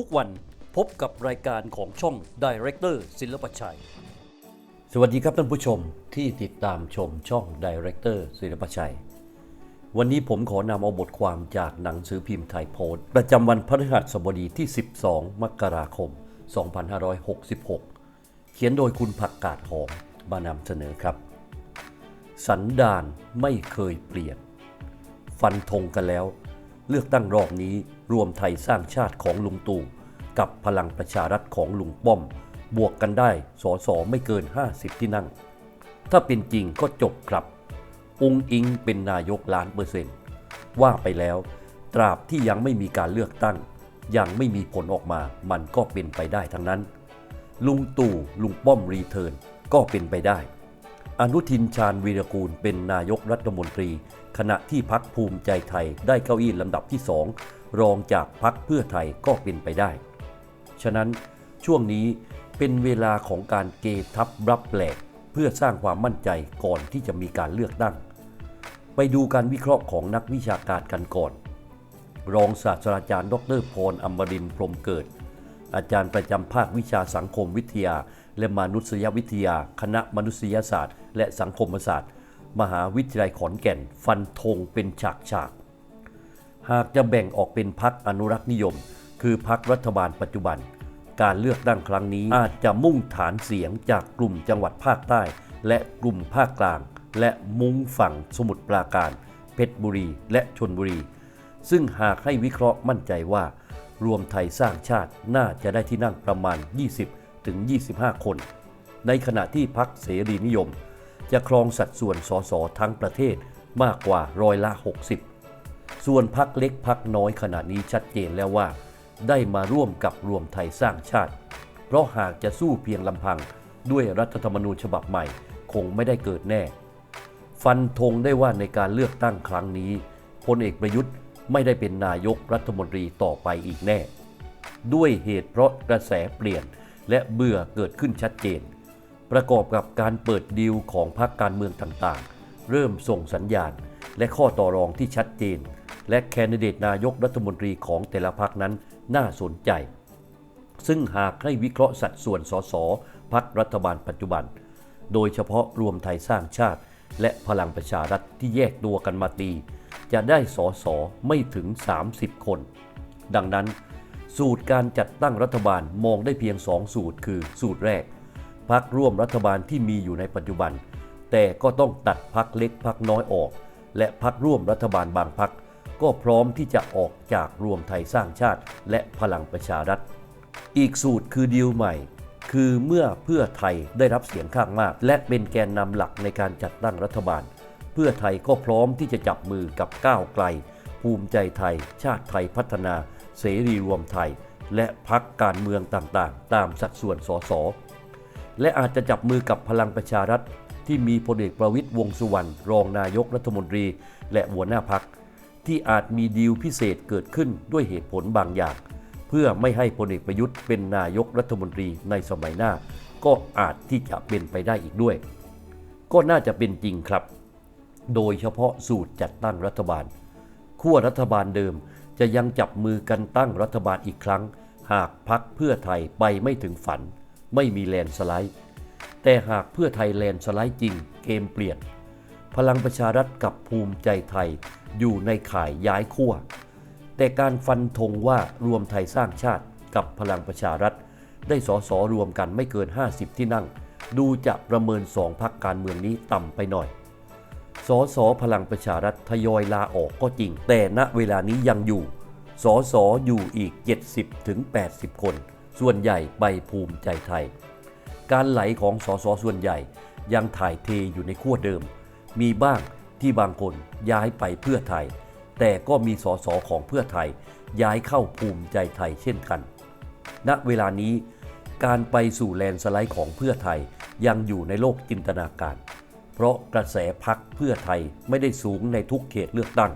ทุกวันพบกับรายการของช่อง Director ศิลปชัย สวัสดีครับท่านผู้ชมที่ติดตามชมช่อง Director ศิลปชัย วันนี้ผมขอนำเอาบทความจากหนังสือพิมพ์ไทยโพสต์ประจำวันพฤหัสบดีที่ 12 มกราคม 2566 เขียนโดยคุณผักกาดหอมมานำเสนอครับ สันดานไม่เคยเปลี่ยน ฟันธงกันแล้ว เลือกตั้งรอบนี้รวมไทยสร้างชาติของลุงตู่กับพลังประชารัฐของลุงป้อม บวกกันได้สอสอไม่เกิน 50 ที่นั่ง ถ้าเป็นจริงก็จบครับ องค์อิงเป็นนายกล้านเปอร์เซ็นต์ว่าไปแล้ว ตราบที่ยังไม่มีการเลือกตั้ง ยังไม่มีผลออกมามันก็เป็นไปได้ทั้งนั้น ลุงตู่ลุงป้อมรีเทิร์นก็เป็นไปได้ อนุทินชาญวีรกูลเป็นนายกรัฐมนตรี ขณะที่พักภูมิใจไทยได้เก้าอี้ลำดับที่สองรองจากพักเพื่อไทยก็เป็นไปได้ ฉะนั้นช่วงนี้เป็นเวลาของการเกทับรับแหลกเพื่อสร้างความมั่นใจก่อนที่จะมีการเลือกตั้ง ไปดูการวิเคราะห์ของนักวิชาการกันก่อน รองศาสตราจารย์ ดรพรอมรินพรมเกิด อาจารย์ประจำภาควิชาสังคมวิทยา และมนุษยวิทยา คณะมนุษยศาสตร์ และสังคมศาสตร์ มหาวิทยาลัยขอนแก่น ฟันธงเป็นฉากฉาก หากจะแบ่งออกเป็นพักอนุรักษ์นิยม คือพักรัฐบาลปัจจุบัน การเลือกตั้งครั้งนี้อาจจะมุ่งฐานเสียงจากกลุ่มจังหวัดภาคใต้ และกลุ่มภาคกลาง และมุ้งฝั่งสมุทรปราการ เพชรบุรี และชนบุรี ซึ่งหากให้วิเคราะห์มั่นใจว่า รวมไทยสร้างชาติน่าจะได้ที่นั่งประมาณ 20 ถึง 25 คน ในขณะที่พักเสรีนิยม จะครองสัดส่วนสสทั้งประเทศมากกว่าร้อยละ 60 ส่วนพักเล็กพักน้อยขณะนี้ชัดเจนแล้วว่า ได้มาร่วมกับรวมไทยสร้างชาติ เพราะหากจะสู้เพียงลำพังด้วยรัฐธรรมนูญฉบับใหม่ คงไม่ได้เกิดแน่ ฟันธงได้ว่าในการเลือกตั้งครั้งนี้พลเอกประยุทธ์ ไม่ได้เป็นนายกรัฐมนตรีต่อไปอีกแน่ ด้วยเหตุเพราะกระแสเปลี่ยนและเบื่อเกิดขึ้นชัดเจน ประกอบกับการเปิดดีลของพรรคการเมืองต่างๆ เริ่มส่งสัญญาณ และข้อต่อรองที่ชัดเจน และแคนดิเดตนายกรัฐมนตรีของแต่ละพรรคนั้นน่าสนใจ ซึ่งหากให้วิเคราะห์สัดส่วนสสพักรัฐบาลปัจจุบัน โดยเฉพาะรวมไทยสร้างชาติ และพลังประชารัฐที่แยกตัวกันมาตี จะได้สสไม่ถึง 30 คน ดังนั้นสูตรการจัดตั้งรัฐบาลมองได้เพียง 2 สูตร คือสูตรแรกพักร่วมรัฐบาลที่มีอยู่ในปัจจุบัน แต่ก็ต้องตัดพักเล็กพักน้อยออก และพักร่วมรัฐบาลบางพักก็พร้อมที่จะออกจากรวมไทยสร้างชาติ และพลังประชารัฐ อีกสูตรคือดีลใหม่ คือเมื่อเพื่อไทยได้รับเสียงข้างมาก และเป็นแกนนำหลักในการจัดตั้งรัฐบาล เพื่อไทยก็พร้อมที่จะจับมือกับก้าวไกล ภูมิใจไทย ชาติไทยพัฒนา เสรีรวมไทย และพักการเมืองต่างๆ ตามสัดส่วนสสและอาจจะจับมือกับพลังประชารัฐ ที่มีพลเอกประวิตยวงสุวรรณรองนายกรัฐมนตรี และหัวหน้าพัก ที่อาจมีดีลพิเศษเกิดขึ้นด้วยเหตุผลบางอย่าง เพื่อไม่ให้พลเอกประยุทธ์เป็นนายกรัฐมนตรีในสมัยหน้า ก็อาจที่จะเป็นไปได้อีกด้วย ก็น่าจะเป็นจริงครับ โดยเฉพาะสูตรจัดตั้งรัฐบาลขั้วรัฐบาลเดิมจะยังจับมือกันตั้งรัฐบาลอีกครั้ง หากพักเพื่อไทยไปไม่ถึงฝัน ไม่มีแลนด์สไลด์ แต่หากเพื่อไทยแลนด์สไลด์จริงเกมเปลี่ยน พลังประชารัฐกับภูมิใจไทยอยู่ในข่ายย้ายขั้วแต่การฟันธงว่ารวมไทยสร้างชาติกับพลังประชารัฐ ได้สอสอรวมกันไม่เกิน 50 ที่นั่ง ดูจะประเมินสองพักการเมืองนี้ต่ำไปหน่อย สอสอพลังประชารัฐทยอยลาออกก็จริง แต่ณเวลานี้ยังอยู่สอสออยู่อีก70ถึงคน ส่วนใหญ่ไปภูมิใจไทย การไหลของสสส่วนใหญ่ยังถ่ายเทอยู่ในขั้วเดิม มีบ้างที่บางคนย้ายไปเพื่อไทย แต่ก็มีสสของเพื่อไทย ย้ายเข้าภูมิใจไทยเช่นกัน ณเวลานี้การไปสู่แลนด์สไลด์ของเพื่อไทยยังอยู่ในโลกจินตนาการ เพราะกระแสพักเพื่อไทยไม่ได้สูงในทุกเขตเลือกตั้ง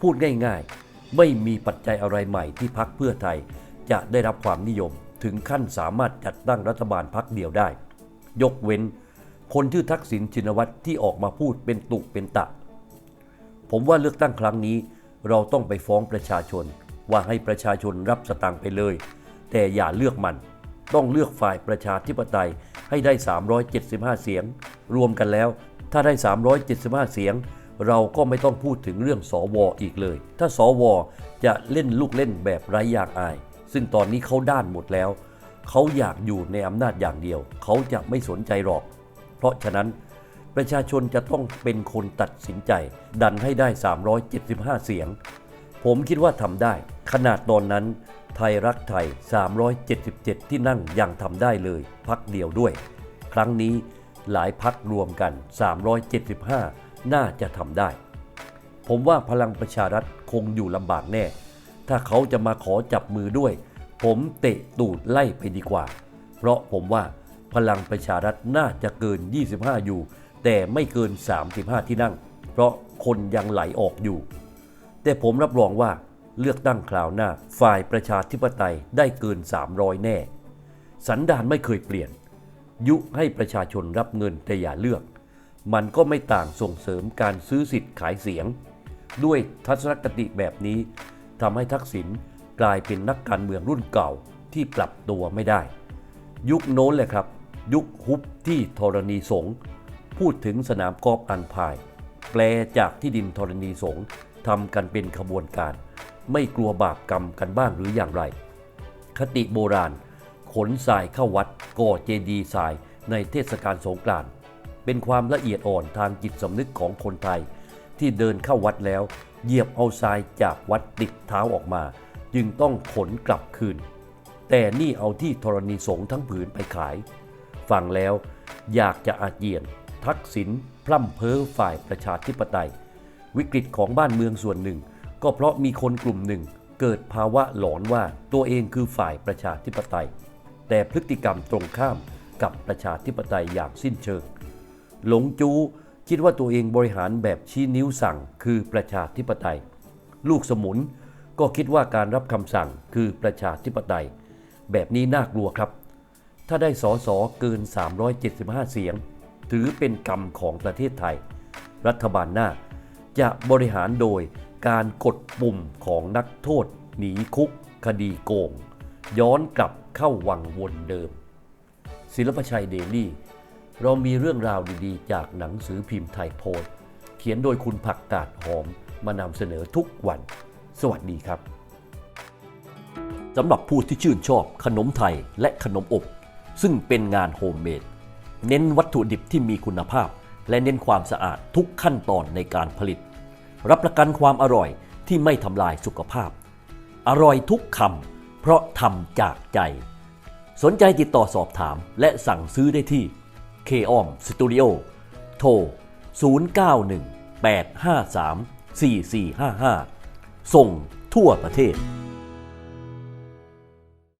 พูดง่ายๆ ไม่มีปัจจัยอะไรใหม่ที่พักเพื่อไทยจะได้รับความนิยมถึงขั้นสามารถจัดตั้งรัฐบาลพักเดียวได้ ยกเว้น คนชื่อทักษิณชินวัตรที่ออกมาพูดเป็นตุเป็นตะ ผมว่าเลือกตั้งครั้งนี้ เราต้องไปฟ้องประชาชน ว่าให้ประชาชนรับสตางค์ไปเลย แต่อย่าเลือกมัน ต้องเลือกฝ่ายประชาธิปไตยให้ได้ 375 เสียง รวมกันแล้ว ถ้าได้ 375 เสียง เราก็ไม่ต้องพูดถึงเรื่องสวออีกเลย ถ้าสวอจะเล่นลูกเล่นแบบไร้ยางอาย ซึ่งตอนนี้เขาด้านหมดแล้ว เขาอยากอยู่ในอำนาจอย่างเดียว เขาจะไม่สนใจหรอก เพราะฉะนั้นประชาชนจะต้องเป็นคนตัดสินใจ ดันให้ได้ 375 เสียง ผมคิดว่าทำได้ ขนาดตอนนั้นไทยรักไทย 377 ที่นั่งยังทำได้เลย พักเดียวด้วย ครั้งนี้ หลายพักรวมกัน 375 น่าจะทำได้ ผมว่าพลังประชารัฐคงอยู่ลำบากแน่ ถ้าเขาจะมาขอจับมือด้วย ผมเตะตูดไล่ไปดีกว่า เพราะผมว่าพลังประชารัฐน่าจะเกิน 25 อยู่ แต่ไม่เกิน 35 ที่นั่ง เพราะคนยังไหลออกอยู่ แต่ผมรับรองว่าเลือกตั้งคราวหน้า ฝ่ายประชาธิปไตยได้เกิน 300 แน่ สันดานไม่เคยเปลี่ยน ยุให้ประชาชนรับเงินแต่อย่าเลือก มันก็ไม่ต่างส่งเสริมการซื้อสิทธิ์ขายเสียง ด้วยทัศนคติแบบนี้ทำให้ทักษิณกลายเป็นนักการเมืองรุ่นเก่าที่ปรับตัวไม่ได้ ยุคโน้นแหละครับ ยุคฮุบที่ธรณีสงพูดถึงสนามกอล์ฟอันพาย แปลจากที่ดินธรณีสงทำกันเป็นขบวนการ ไม่กลัวบาปกรรมกันบ้างหรืออย่างไร คติโบราณ ขนทรายเข้าวัดก่อเจดีย์ทรายในเทศกาลสงกรานต์เป็นความละเอียดอ่อนทางจิตสำนึกของคนไทย ที่เดินเข้าวัดแล้ว เหยียบเอาทรายจากวัดติดเท้าออกมา จึงต้องขนกลับคืน แต่นี่เอาที่ธรณีสงทั้งผืนไปขาย ฟังแล้วอยากจะอาเจียน ทักษิณพร่ำเพ้อฝ่ายประชาธิปไตย วิกฤตของบ้านเมืองส่วนหนึ่ง ก็เพราะมีคนกลุ่มหนึ่งเกิดภาวะหลอนว่าตัวเองคือฝ่ายประชาธิปไตย แต่พฤติกรรมตรงข้ามกับประชาธิปไตยอย่างสิ้นเชิง หลงจูคิดว่าตัวเองบริหารแบบชี้นิ้วสั่งคือประชาธิปไตย ลูกสมุนก็คิดว่าการรับคำสั่งคือประชาธิปไตย แบบนี้น่ากลัวครับ ถ้าได้สอสอเกิน 375 เสียง ถือเป็นกรรมของประเทศไทย รัฐบาลหน้า จะบริหารโดยการกดปุ่มของนักโทษ หนีคุก คดีโกง ย้อนกลับ เข้าวังวนเดิม ศิลปชัยเดลี่ เรามีเรื่องราวดีๆ จากหนังสือพิมพ์ไทยโพสต์เขียนโดยคุณผักกาดหอมมานำเสนอทุกวัน สวัสดีครับสำหรับผู้ที่ชื่นชอบขนมไทยและขนมอบ ซึ่งเป็นงานโฮมเมดเน้นวัตถุดิบที่มีคุณภาพ และเน้นความสะอาดทุกขั้นตอนในการผลิต รับประกันความอร่อยที่ไม่ทำลายสุขภาพ อร่อยทุกคำ เพราะทำจากใจ สนใจติดต่อสอบถามและสั่งซื้อได้ที่ k o m Studio โทร 091 853 4455 ส่งทั่วประเทศ